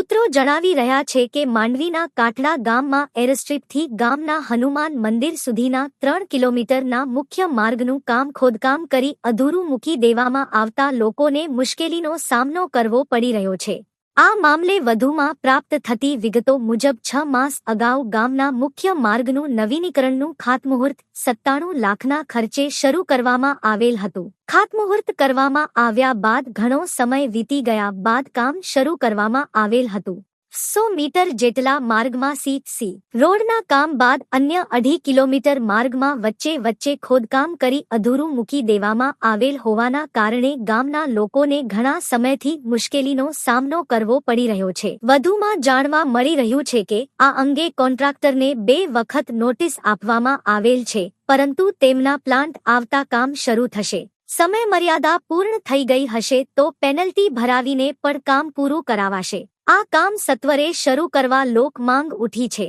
સૂત્રો જણાવી રહ્યા છે કે માંડવીના કાટડા ગામમાં એરસ્ટ્રીપથી ગામના હનુમાન મંદિર સુધીના ત્રણ કિલોમીટરના મુખ્ય માર્ગનું કામ ખોદકામ કરી અધૂરું મૂકી દેવામાં આવતા લોકોને મુશ્કેલીનો સામનો કરવો પડી રહ્યો છે. આ મામલે વધુમાં પ્રાપ્ત થતી વિગતો મુજબ છ માસ અગાઉ ગામના મુખ્ય માર્ગનું નવીનીકરણનું ખાતમુહૂર્ત સત્તાણું લાખના ખર્ચે શરૂ કરવામાં આવેલ હતું. ખાતમુહૂર્ત કરવામાં આવ્યા બાદ ઘણો સમય વીતી ગયા બાદ કામ શરૂ કરવામાં આવેલ હતું. સો મીટર જેટલા માર્ગમાં સીટ સી. રોડના કામ બાદ અન્ય અઢી કિલોમીટર માર્ગમાં વચ્ચે વચ્ચે ખોદકામ કરી અધૂરું મૂકી દેવામાં આવેલ હોવાના કારણે ગામના લોકોને ઘણા સમયથી મુશ્કેલીનો સામનો કરવો પડી રહ્યો છે. વધુમાં જાણવા મળી રહ્યું છે કે આ અંગે કોન્ટ્રાક્ટરને બે વખત નોટિસ આપવામાં આવેલ છે, પરંતુ તેમના પ્લાન્ટ આવતા કામ શરૂ થશે. સમય મર્યાદા પૂર્ણ થઈ ગઈ હશે તો પેનલ્ટી ભરાવીને પણ કામ પૂરું કરાવાશે. આ કામ સત્વરે શરૂ કરવા લોક માંગ ઉઠી છે.